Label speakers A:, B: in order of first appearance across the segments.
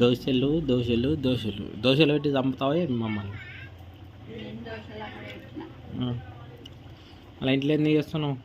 A: దోశలు దోశలు దోశలు. దోశలు పెట్టి చంపుతావా మమ్మల్ని? అలా ఇంట్లో ఎందుకు చేస్తున్నావు?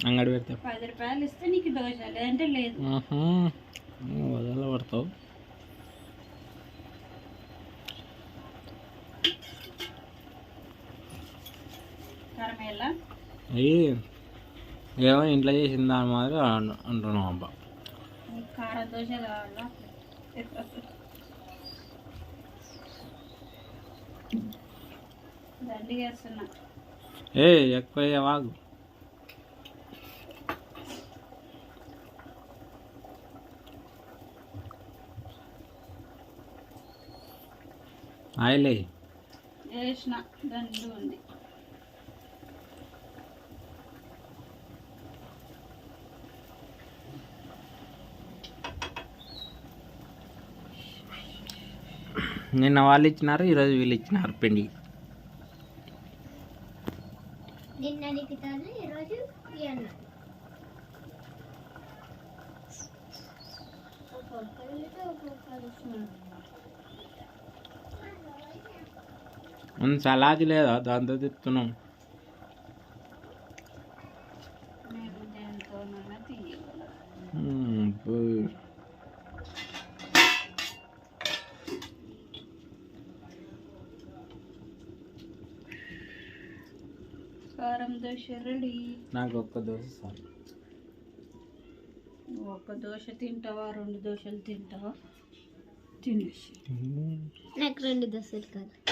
A: అంగడి పెడతావు
B: పది రూపాయలు ఇస్తే నీకు దోశ లేదంటే లేదు.
A: వదల పడతావు అయ్యి ఏమో ఇంట్లో చేసిన దాని మాదిరి అంటున్నావు అబ్బా.
B: కారం దోశ కావాలా?
A: ఏ ఎక్కువ వాగు. ఆయిలే
B: వేసిన దండు ఉంది.
A: నిన్న వాళ్ళు ఇచ్చినారు ఈరోజు వీళ్ళు ఇచ్చినారు పిండి.
C: నిన్న
A: సలాది లేదా? దాంతో తిప్పుతున్నాం.
B: కారం దోశ రెడీ.
A: నాకు ఒక్క దోశ చాలు
B: ఒక దోశ తింటావా? రెండు దోశలు తింటావా? తినేసి.
C: నాకు రెండు దోశలు కాదు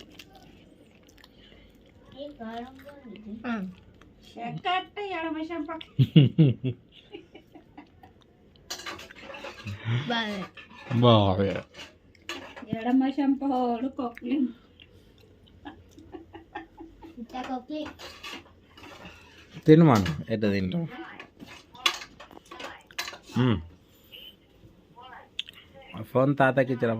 C: నేను సార్
B: ఎక్కట్ట ఎడమశం పక్క
C: బాగా
A: బాగా
B: ఎడమ చెంపడు కొక్లి
C: ఇంత కొక్కి
A: తినమాను ఎట్లా తింటాం మ్మ్. ఫోన్ తాతకి ఇచ్చిరా